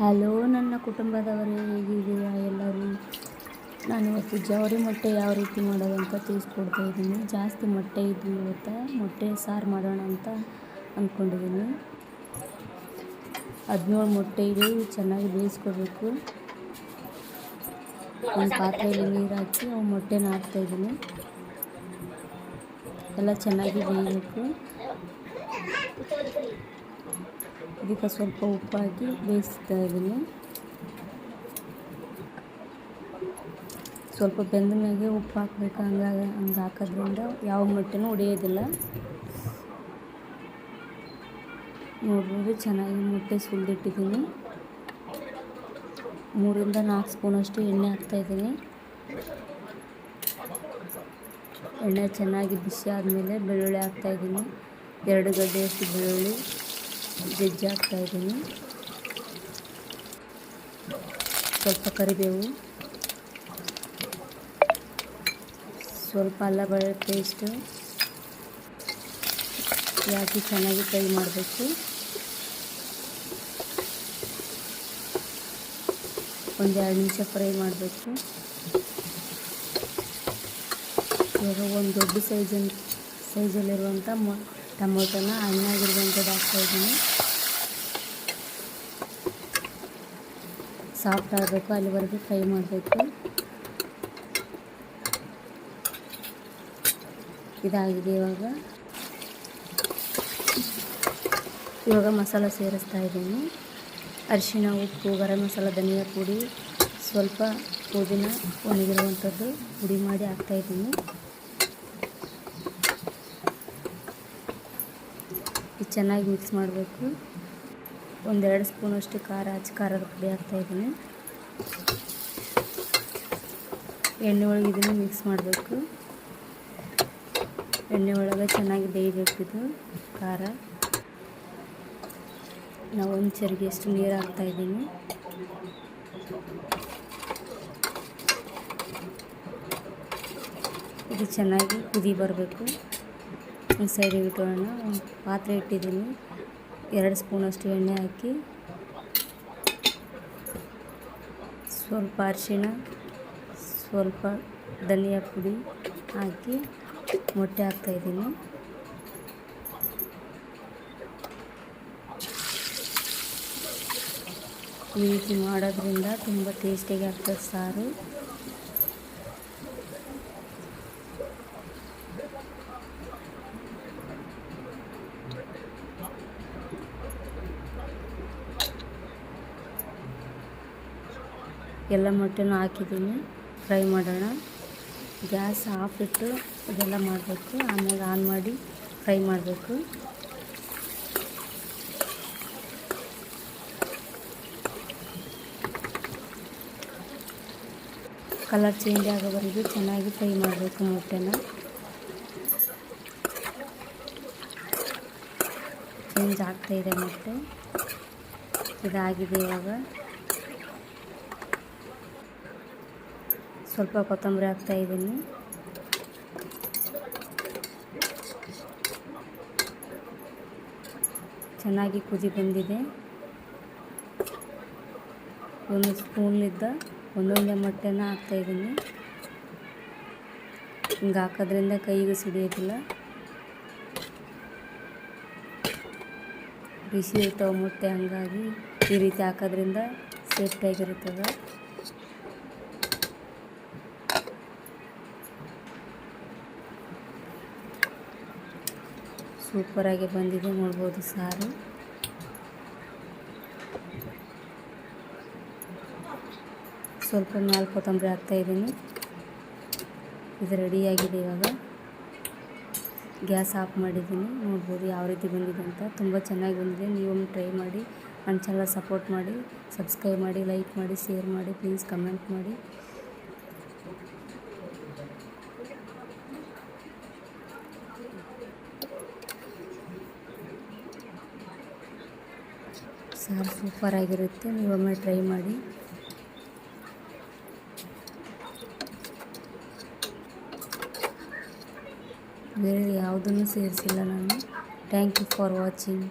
Hello, ನನ್ನ ಕುಟುಂಬದವರೇ, ಹೇಗಿದ್ದೀರಾ ಎಲ್ಲರೂ? ನಾನು ಇವತ್ತು ಜವರಿ ಮೊಟ್ಟೆ ಯಾವ ರೀತಿ ಮಾಡೋದು ಅಂತ ತಿಳಿಸ್ಕೊಡ್ತಾ ಇದ್ದೀನಿ. ಜಾಸ್ತಿ ಮೊಟ್ಟೆ ಇದ್ದು ಇವತ್ತು ಮೊಟ್ಟೆ ಸಾರು ಮಾಡೋಣ ಅಂತ ಅಂದ್ಕೊಂಡಿದ್ದೀನಿ. ಹದಿನೇಳು ಮೊಟ್ಟೆ ಇದೆ ಚೆನ್ನಾಗಿ ಬೇಯಿಸ್ಕೋಬೇಕು. ಒಂದು ಪಾತ್ರೆಯಲ್ಲಿ ನೀರು ಹಾಕಿ ಅವು ಮೊಟ್ಟೆನ ಹಾಕ್ತಾಯಿದ್ದೀನಿ ಎಲ್ಲ ಚೆನ್ನಾಗಿ ಬೇಯಬೇಕು. ಇದಕ್ಕೆ ಸ್ವಲ್ಪ ಉಪ್ಪು ಹಾಕಿ ಬೇಯಿಸ್ತಾ ಇದ್ದೀನಿ ಸ್ವಲ್ಪ ಬೆಂದ ಮ್ಯಾಗೆ ಉಪ್ಪು ಹಾಕ್ಬೇಕು ಹಂಗಾಗ ಹಂಗೆ ಹಾಕೋದ್ರಿಂದ ಯಾವ ಮೊಟ್ಟೆನೂ ಉಡಿಯೋದಿಲ್ಲ. ನೋಡ್ಬೋದು ಚೆನ್ನಾಗಿ ಮೊಟ್ಟೆ ಸುಲಿದಿಟ್ಟಿದ್ದೀನಿ. ಮೂರಿಂದ ನಾಲ್ಕು ಸ್ಪೂನಷ್ಟು ಎಣ್ಣೆ ಹಾಕ್ತಾಯಿದ್ದೀನಿ ಎಣ್ಣೆ ಚೆನ್ನಾಗಿ ಬಿಸಿ ಆದಮೇಲೆ ಬೆಳ್ಳುಳ್ಳಿ ಹಾಕ್ತಾಯಿದ್ದೀನಿ ಎರಡು ಗಡ್ಡೆಯಷ್ಟು ಬೆಳ್ಳುಳ್ಳಿ. ಜಜ್ಜಿ ಹಾಕ್ತಾಯಿದ್ದೀನಿ ಸ್ವಲ್ಪ ಕರಿಬೇವು, ಸ್ವಲ್ಪ ಅಲ್ಲ ಬೆಳ್ಳುಳ್ಳಿ ಪೇಸ್ಟು ಹಾಕಿ ಚೆನ್ನಾಗಿ ಫ್ರೈ ಮಾಡಬೇಕು. ಒಂದೆರಡು ನಿಮಿಷ ಫ್ರೈ ಮಾಡಬೇಕು. ಇವಾಗ ಒಂದು ದೊಡ್ಡ ಸೈಜನ್, ಸೈಜಲ್ಲಿರುವಂಥ ಮ, ಟೊಮೊಟೊನ ಹಣ್ಣಾಗಿರುವಂಥದ್ದು ಹಾಕ್ತಾಯಿದ್ದೀನಿ. ಸಾಫ್ಟ್ ಆಗಬೇಕು ಅಲ್ಲಿವರೆಗೂ ಫ್ರೈ ಮಾಡಬೇಕು. ಇದಾಗಿದೆ ಇವಾಗ. ಇವಾಗ ಮಸಾಲ ಸೇರಿಸ್ತಾ ಇದ್ದೀನಿ. ಅರಿಶಿಣ, ಉಪ್ಪು, ಗರಂ ಮಸಾಲ, ಧನಿಯಾ ಪುಡಿ, ಸ್ವಲ್ಪ ಪುದೀನ ಒಣಗಿರುವಂಥದ್ದು ಪುಡಿ ಮಾಡಿ ಹಾಕ್ತಾ ಇದ್ದೀನಿ. ಚೆನ್ನಾಗಿ ಮಿಕ್ಸ್ ಮಾಡಬೇಕು. ಒಂದೆರಡು ಸ್ಪೂನಷ್ಟು ಖಾರ ಹಚ್ಚಿ ಖಾರದ ಪುಡಿ ಹಾಕ್ತಾಯಿದ್ದೀನಿ ಎಣ್ಣೆ ಒಳಗೆ ಇದನ್ನು ಮಿಕ್ಸ್ ಮಾಡಬೇಕು. ಎಣ್ಣೆ ಒಳಗೆ ಚೆನ್ನಾಗಿ ಬೇಯಬೇಕು ಇದು ಖಾರ. ನಾವು ಒಂದು ಚರಿಗೆಯಷ್ಟು ನೀರು ಹಾಕ್ತಾಯಿದ್ದೀನಿ ಇದು ಚೆನ್ನಾಗಿ ಕುದಿ ಬರಬೇಕು. ಒಂದು ಸೈಡಿಗೆ ಒಂದು ಪಾತ್ರೆ ಇಟ್ಟಿದ್ದೀನಿ. ಎರಡು ಸ್ಪೂನಷ್ಟು ಎಣ್ಣೆ ಹಾಕಿ ಸ್ವಲ್ಪ ಅರಿಶಿಣ, ಸ್ವಲ್ಪ ಧನಿಯಾ ಪುಡಿ ಹಾಕಿ ಮೊಟ್ಟೆ ಹಾಕ್ತಾಯಿದ್ದೀನಿ ಈ ರೀತಿ ಮಾಡೋದ್ರಿಂದ ತುಂಬ ಟೇಸ್ಟಿಯಾಗಿ ಆಗ್ತದೆ ಸಾರು. ಎಲ್ಲ ಮೊಟ್ಟೆನೂ ಹಾಕಿದ್ದೀನಿ. ಫ್ರೈ ಮಾಡೋಣ. ಗ್ಯಾಸ್ ಆಫ್ ಇಟ್ಟು ಇದೆಲ್ಲ ಮಾಡಬೇಕು. ಆಮೇಲೆ ಆನ್ ಮಾಡಿ ಫ್ರೈ ಮಾಡಬೇಕು. ಕಲರ್ ಚೇಂಜ್ ಆಗೋವರೆಗೂ ಚೆನ್ನಾಗಿ ಫ್ರೈ ಮಾಡಬೇಕು ಮೊಟ್ಟೆನ. ಚೇಂಜ್ ಆಗ್ತಾಯಿದೆ ಮೊಟ್ಟೆ. ಇದಾಗಿದೆ ಇವಾಗ. ಸ್ವಲ್ಪ ಕೊತ್ತಂಬರಿ ಹಾಕ್ತಾಯಿದ್ದೀನಿ ಚೆನ್ನಾಗಿ ಕುದಿ ಬಂದಿದೆ. ಒಂದು ಸ್ಪೂನ್ಲಿದ್ದ ಒಂದೊಂದೇ ಮೊಟ್ಟೆನ ಹಾಕ್ತಾಯಿದ್ದೀನಿ ಹಿಂಗೆ ಹಾಕೋದ್ರಿಂದ ಕೈಗೆ ಸಿಡಿಯೋದಿಲ್ಲ. ಬಿಸಿ ಇರ್ತಾವೆ ಮೊಟ್ಟೆ, ಹಂಗಾಗಿ ಈ ರೀತಿ ಹಾಕೋದ್ರಿಂದ ಸೇಫ್ಟಿಯಾಗಿರ್ತದೆ ಸೂಪರಾಗಿ ಬಂದಿದೆ ನೋಡ್ಬೋದು ಸಾರು. ಸ್ವಲ್ಪ ನಾಲ್ಕು ಕೊತ್ತಂಬರಿ ಹಾಕ್ತಾಯಿದ್ದೀನಿ ಇದು ರೆಡಿಯಾಗಿದೆ ಇವಾಗ. ಗ್ಯಾಸ್ ಆಫ್ ಮಾಡಿದ್ದೀನಿ. ನೋಡ್ಬೋದು ಯಾವ ರೀತಿ ಬಂದಿದೆ ಅಂತ. ತುಂಬ ಚೆನ್ನಾಗಿ ಬಂದಿದೆ. ನೀವೊಮ್ಮೆ ಟ್ರೈ ಮಾಡಿ. ನನ್ನ ಚಾನಲ್ ಸಪೋರ್ಟ್ ಮಾಡಿ. ಸಬ್ಸ್ಕ್ರೈಬ್ ಮಾಡಿ, ಲೈಕ್ ಮಾಡಿ, ಶೇರ್ ಮಾಡಿ. ಪ್ಲೀಸ್ ಕಮೆಂಟ್ ಮಾಡಿ. ಸಾರು ಸೂಪರಾಗಿರುತ್ತೆ ನೀವೊಮ್ಮೆ ಟ್ರೈ ಮಾಡಿ. ಬೇರೆ ಯಾವುದನ್ನು ಸೇರಿಸಿಲ್ಲ ನಾನು. Thank you for watching